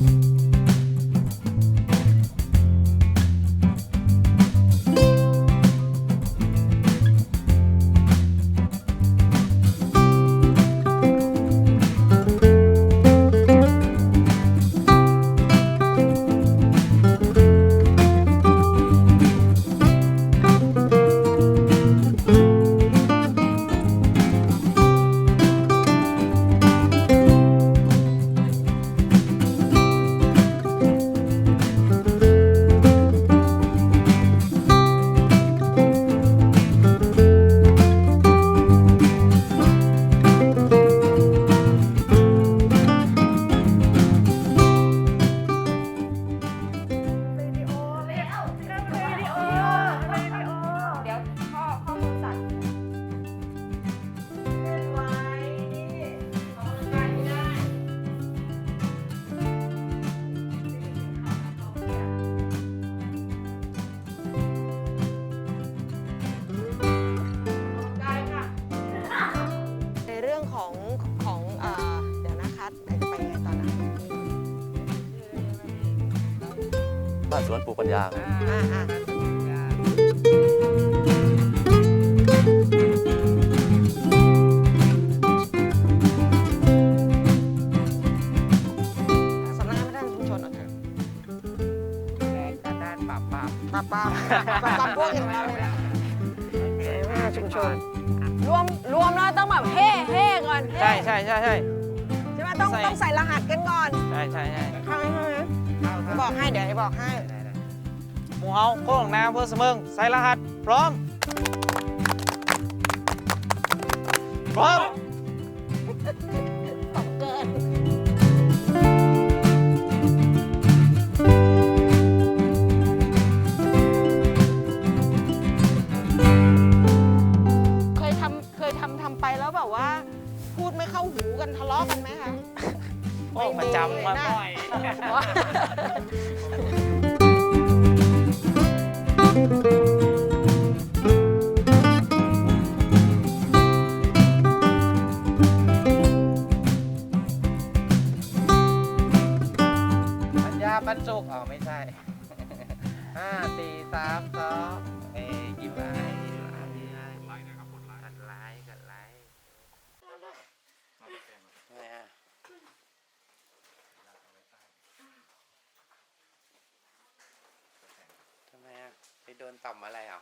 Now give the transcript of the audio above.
วิ บ้านสวนปลูกปัญญาอ่าอ่าสำนักงานพัฒนาชุมชนโอเคด้านปราบปรามปราบปรามปราบปรามพวกอย่างเราเลยนะสำนักงาชุมชน รวมรวมแล้วต้องแบบเฮ่เฮ่ก่อนเฮ่ใช่ใช่ใช่ใช่ใช่ไหมต้องใส่ต้องใส่รหัสกันก่อนใช่ใช่ใช่เข้าไหมเข้าไหม บอกให้เดี๋ยวให้บอกให้ หมูเฮาโค้งน้ำเพื่อเสมิงใส่รหัส พร้อม พร้อมตอบเกินเคยทำเคยทำทำไปแล้วแบบว่า พูดไม่เข้าหูกันทะเลาะกันไหมคะ โอ้ประจำมาบ่อย ปัญญาบรรจุอ๋อไม่ใช่ ห้าสี่สามสองเอ้ยกี่ใบ โดนต่อมอะไรอะ